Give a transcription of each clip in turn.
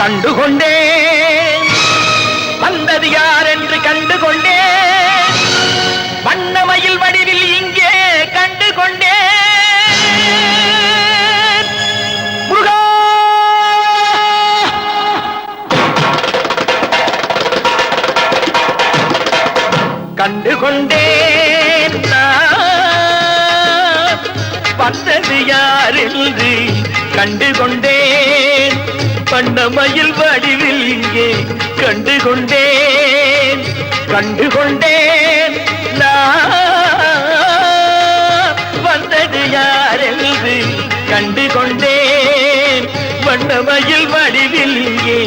கண்டுகொண்டேன். வந்தது யார் என்று கண்டுகொண்டேன். வண்ணமயில் வடிவில் இங்கே கண்டுகொண்டேன். முருகா! கண்டுகொண்டேன் வந்தது யார் என்று கண்டுகொண்டேன். வண்ணமயில் வடிவில் இங்கே கண்டு கொண்டேன் கண்டு கொண்டேன் வந்தது யார் என்று கண்டுகொண்டேன் வண்ணமயில் வடிவில் இங்கே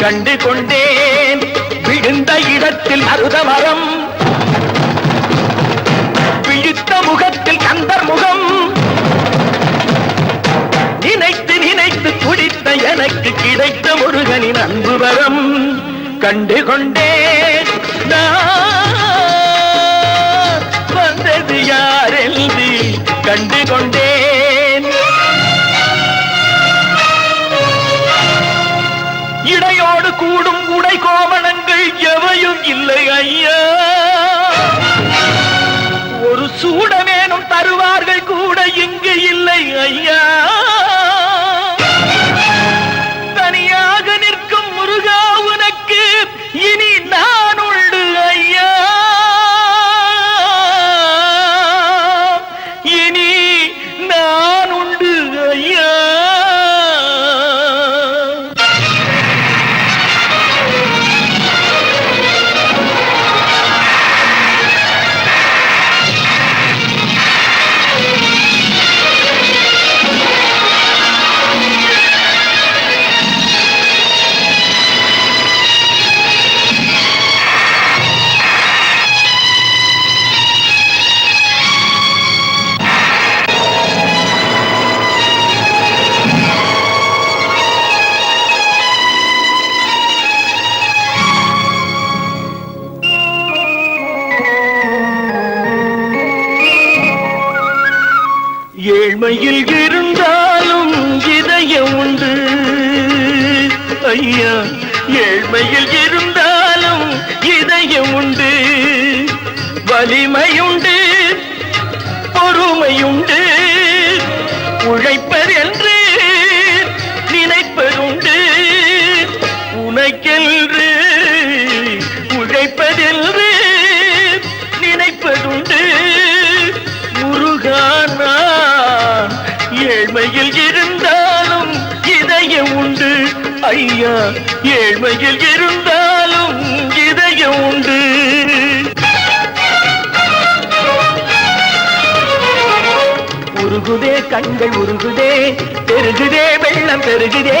கண்டு கொண்டேன் விழுந்த இடத்தில் அருதமரம் விழித்த முகத்தில் கந்தர் முகம். எனக்கு முருகனின் அன்பு வரம் கண்டு கொண்டே வந்தது யார் கண்டு கொண்டே ஐயா ஏழ்மையில் இருந்தாலும் இதயம் உண்டு. உருகுதே கண்கள் உருகுதே பெருகுதே வெள்ளம் பெருகுதே.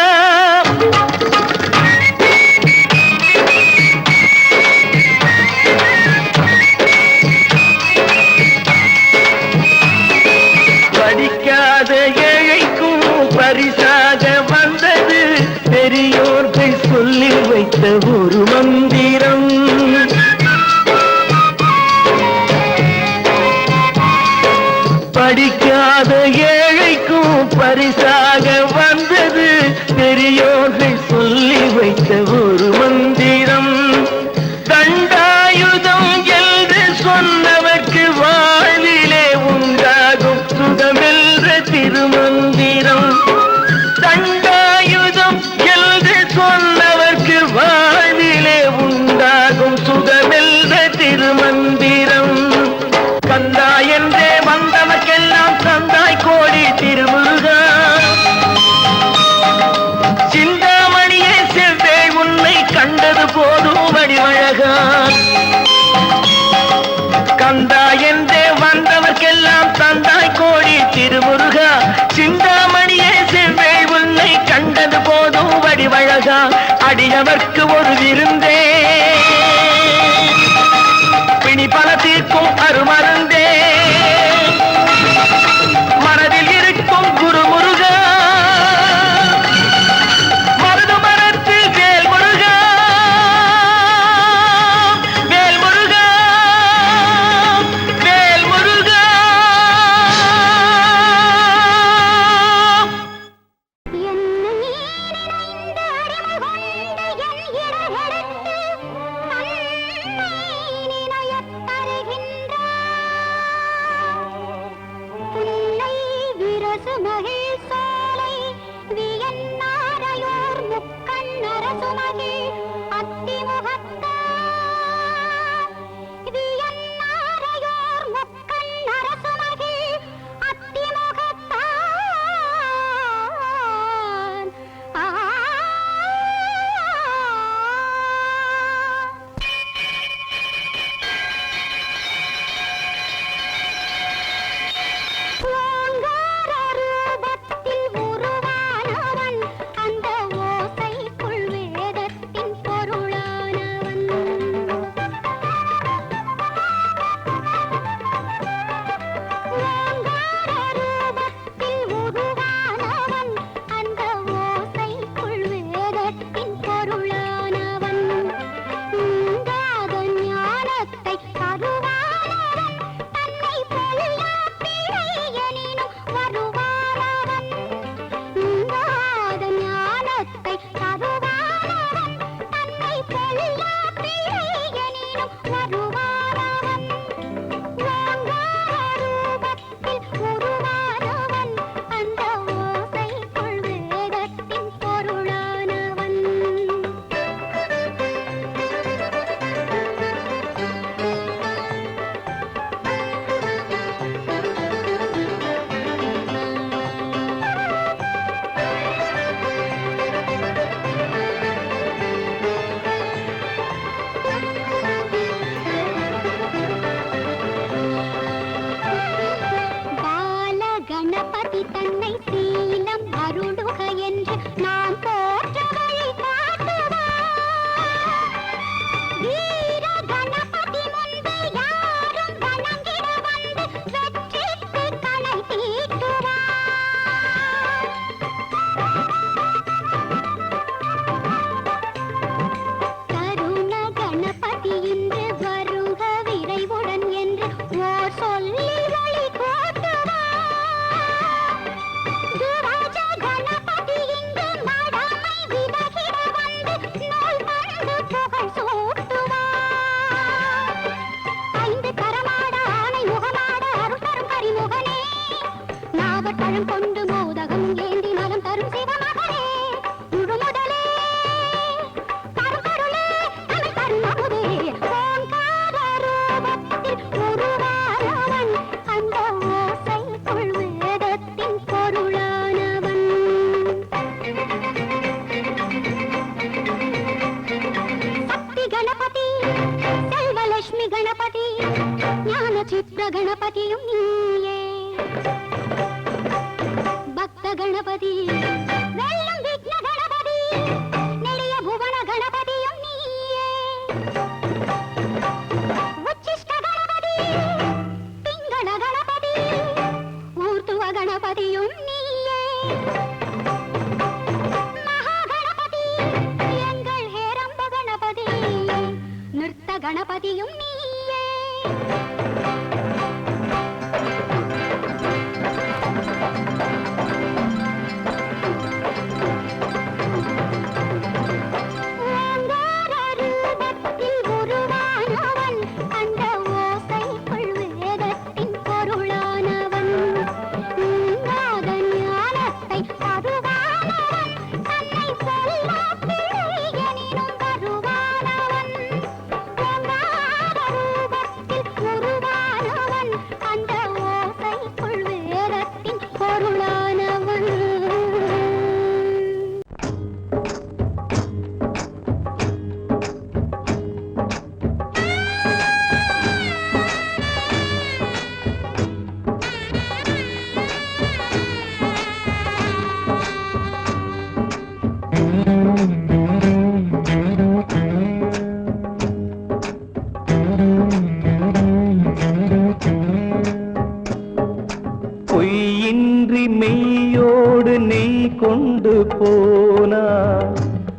போனா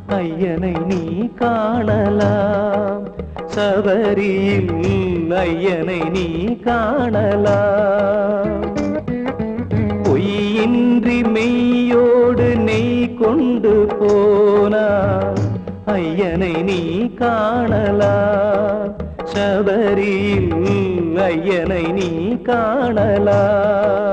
ஐயனை நீ காணலாம். சபரியில் ஐயனை நீ காணலாம். பொய்யின்றி மெய்யோடு நெய் கொண்டு போனா ஐயனை நீ காணலாம். சபரியில் ஐயனை நீ காணலாம்.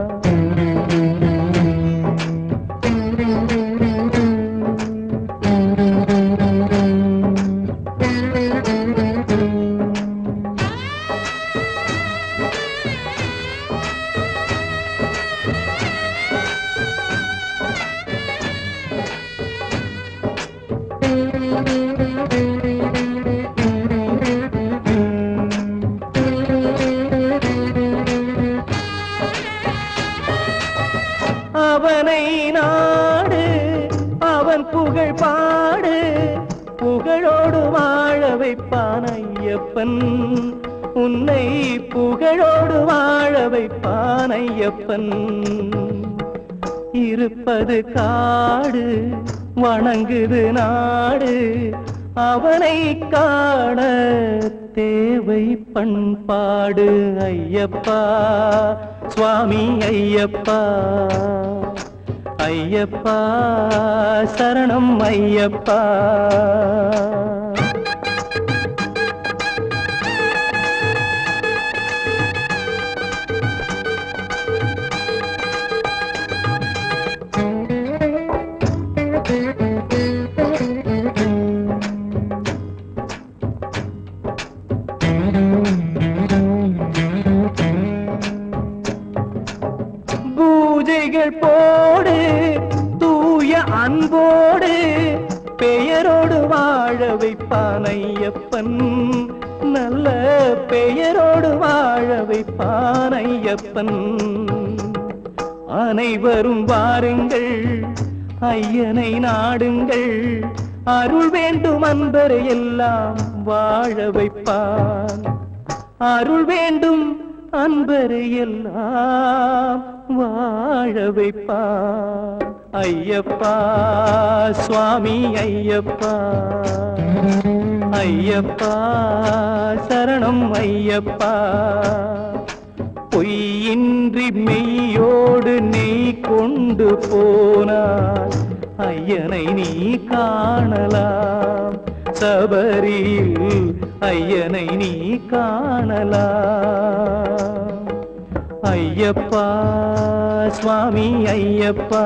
ஐயப்பன் உன்னை புகழோடு வாழ வைப்பான் ஐயப்பன். இருப்பது காடு வணங்குது நாடு அவனை காண தேவை பண்பாடு ஐயப்பா. சுவாமி ஐயப்பா ஐயப்பா சரணம் ஐயப்பா. ஐயப்பன் நல்ல பெயரோடு வாழ வைப்பான் ஐயப்பன். அனைவரும் வாருங்கள் ஐயனை நாடுங்கள் அருள் வேண்டும் அன்பரை எல்லாம் வாழ வைப்பான். அருள் வேண்டும் அன்பரை எல்லாம் வாழ வைப்பான். ஐயப்பா சுவாமி ஐயப்பா. ஐயப்பா சரணம் ஐயப்பா. பொய்யின்றி மெய்யோடு நெய் கொண்டு போனால் ஐயனை நீ காணலாம். சபரியில் ஐயனை நீ காணலாம். ஐயப்பா சுவாமி ஐயப்பா.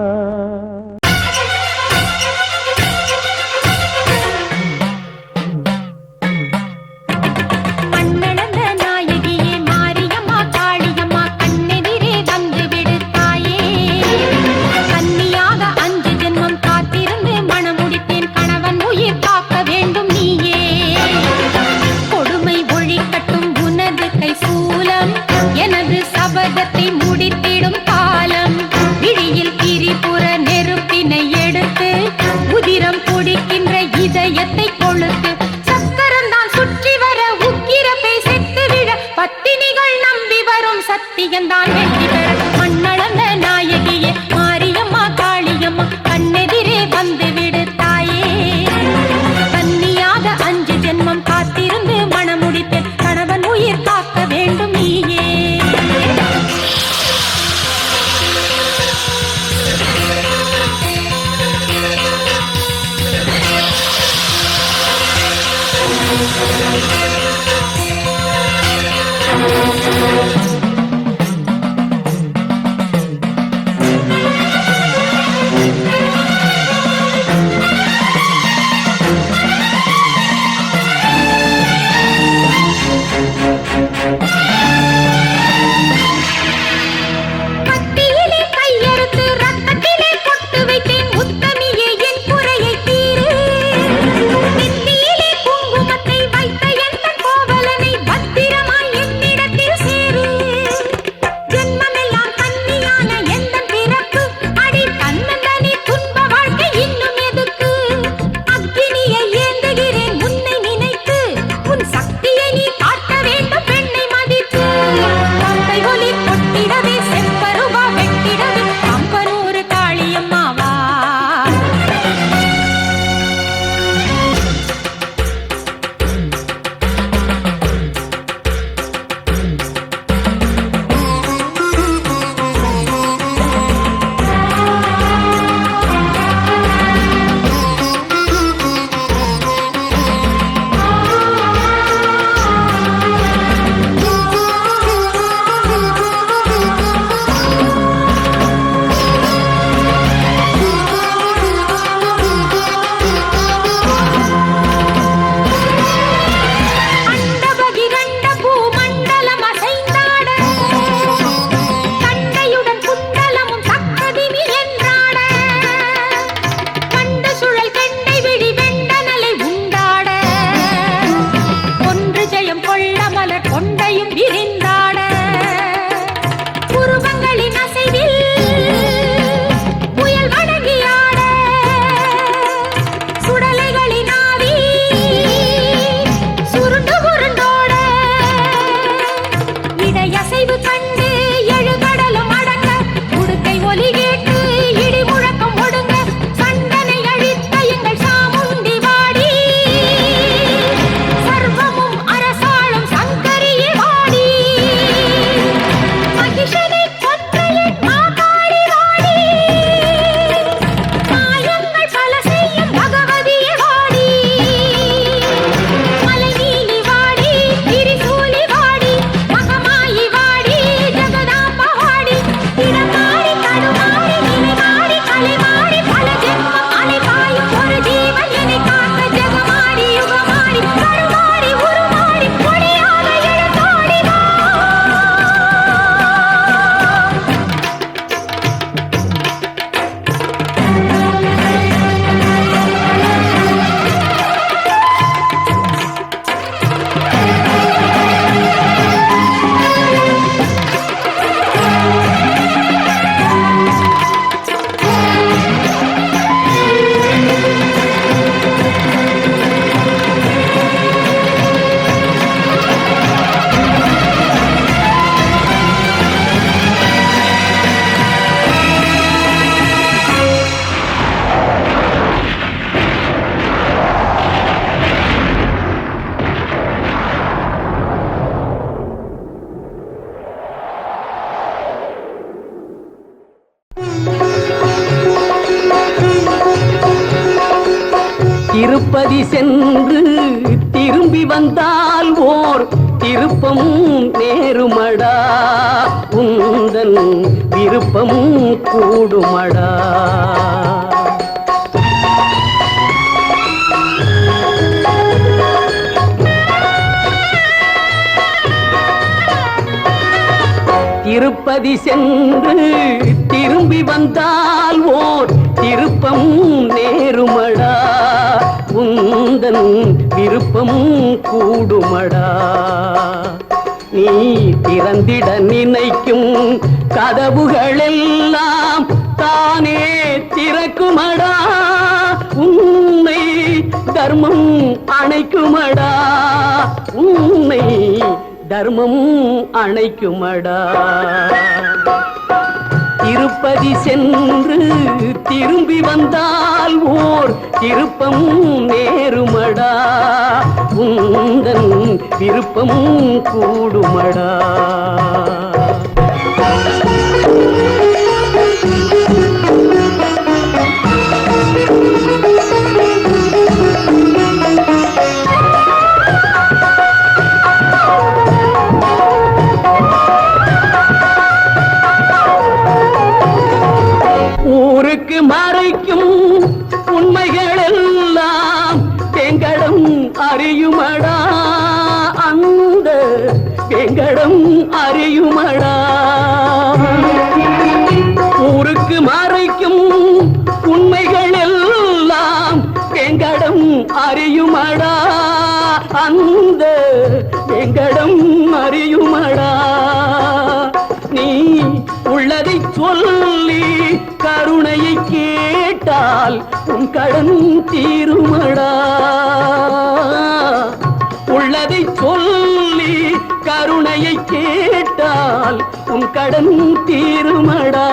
உந்தன் விருப்பம் கூடுமடா. திருப்பதி சென்று திரும்பி வந்தால் ஓர் திருப்பம் நேருமடா. உந்தன் விருப்பம் கூடுமடா. நீ திறந்திட நினைக்கும் கதவுகளெல்லாம் தானே திறக்குமடா? உன்னை தர்மம் அணைக்குமடா? உன்னை தர்மம் அணைக்குமடா? திருப்பதி சென்று திரும்பி வந்தால் ஓர் திருப்பமும் நேருமடா. உந்தன் விருப்பம் கூடுமடா. அறியுமடா ஊருக்கு மறைக்கும் உண்மைகள் எல்லாம் எங்கடம் அறியுமடா. அந்த எங்கடம் அறியுமடா. நீ உள்ளதை சொல்லி கருணையை கேட்டால் உன் கடன் தீருமடா. உள்ளதை சொல்லி கருணையை கேட்டால் உன் கடன் தீருமடா.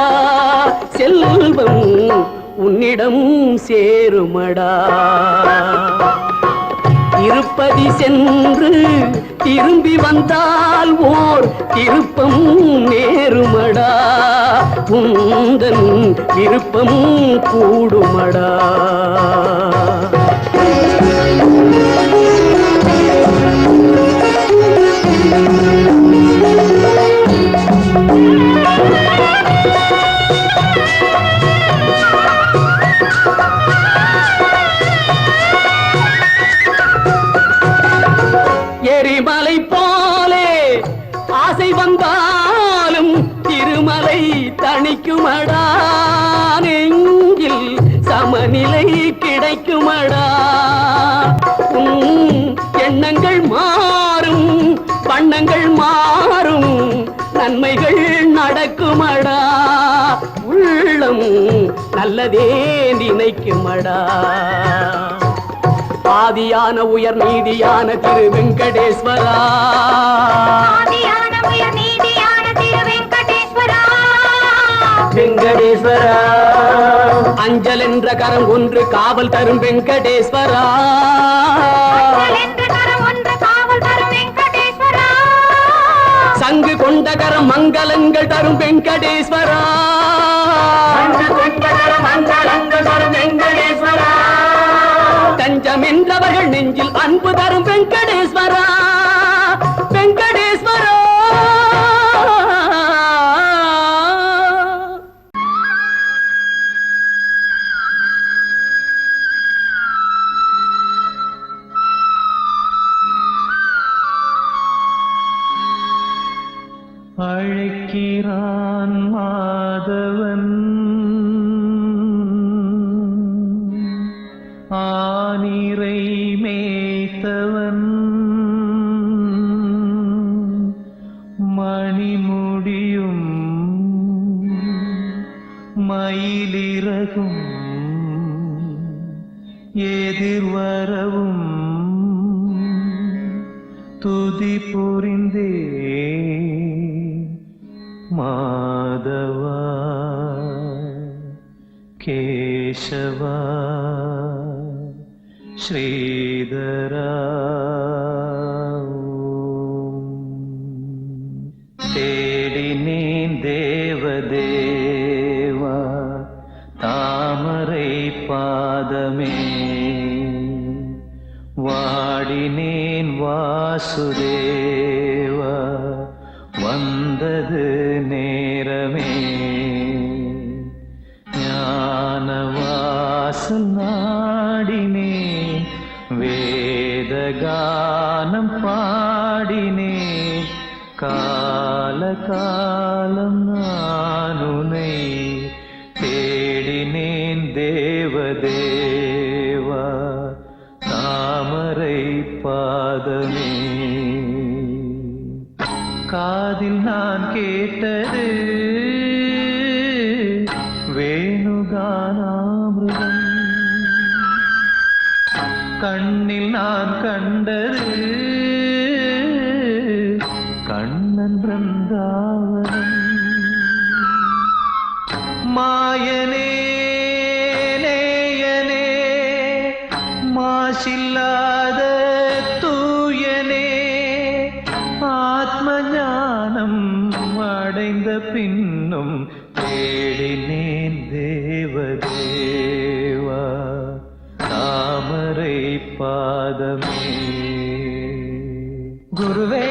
செல்வம் உன்னிடம் சேருமடா. இருப்பதி சென்று திரும்பி வந்தால் ஓர் திருப்பம் நேருமடா. உந்தன் விருப்பம் கூடுமடா. ஆதியான உயர் நீதியான திரு வெங்கடேஸ்வரா. வெங்கடேஸ்வரா. அஞ்சல் என்ற கரம் ஒன்று காவல் தரும் வெங்கடேஸ்வரா. என்ற கரம் ஒன்று காவல் தரும் வெங்கடேஸ்வரா. சங்கு கொண்ட கரம் மங்களங்கள் தரும் வெங்கடேஸ்வரா. தஞ்சம் என்றவர்கள் நெஞ்சில் அன்பு தரும் வெங்கடேஸ்வரா. மயிலிறகும் எதிர்வரவும் துதி புரிந்தே மாதவா கேசவா ஸ்ரீதரா வாசுதேவா வந்தது நேரமே. ஞான ஞானவாசல் நாடினே வேதகானம் பாடினே. கால காலம் நான் பாதமே. குருவே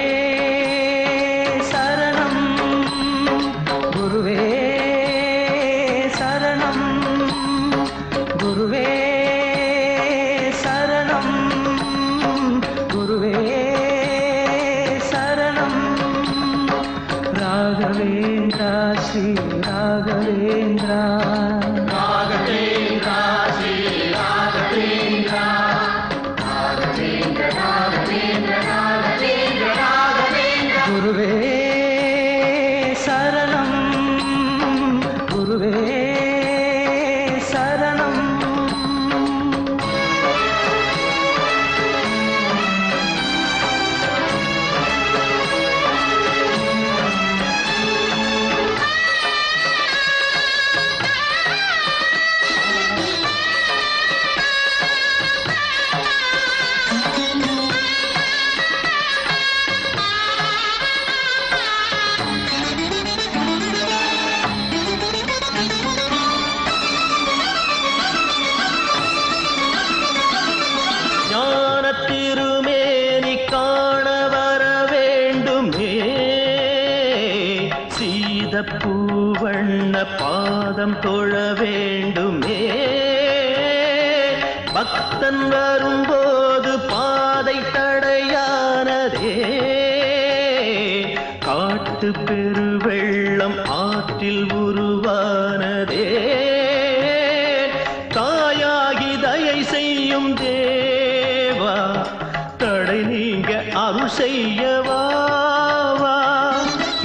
செய்யவா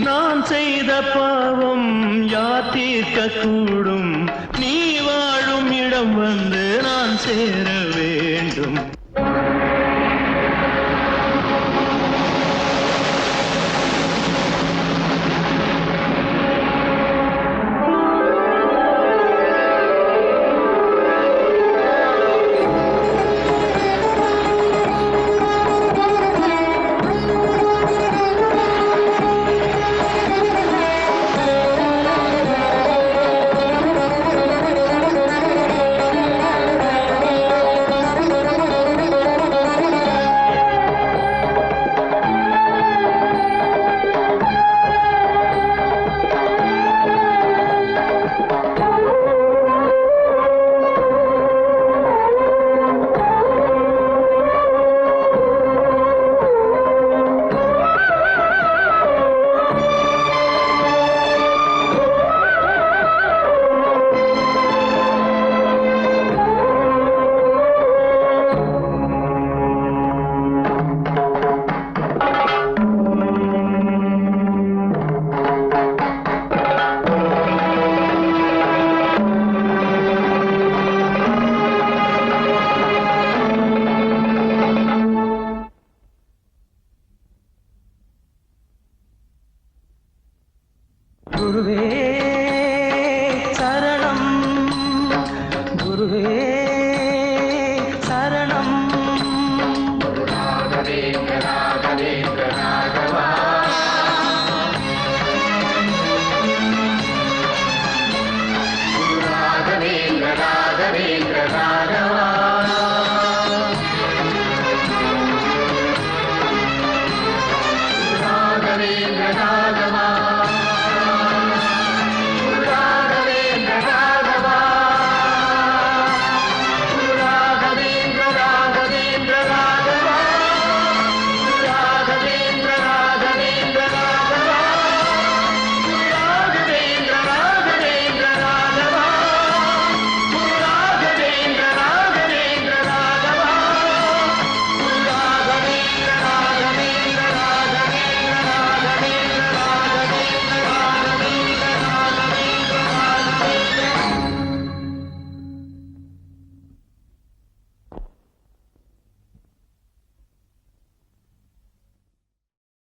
நான் செய்த பாவம் யார் தீர்க்க கூடும் நீ வாழும் இடம் வந்து நான் சேர வேண்டும்.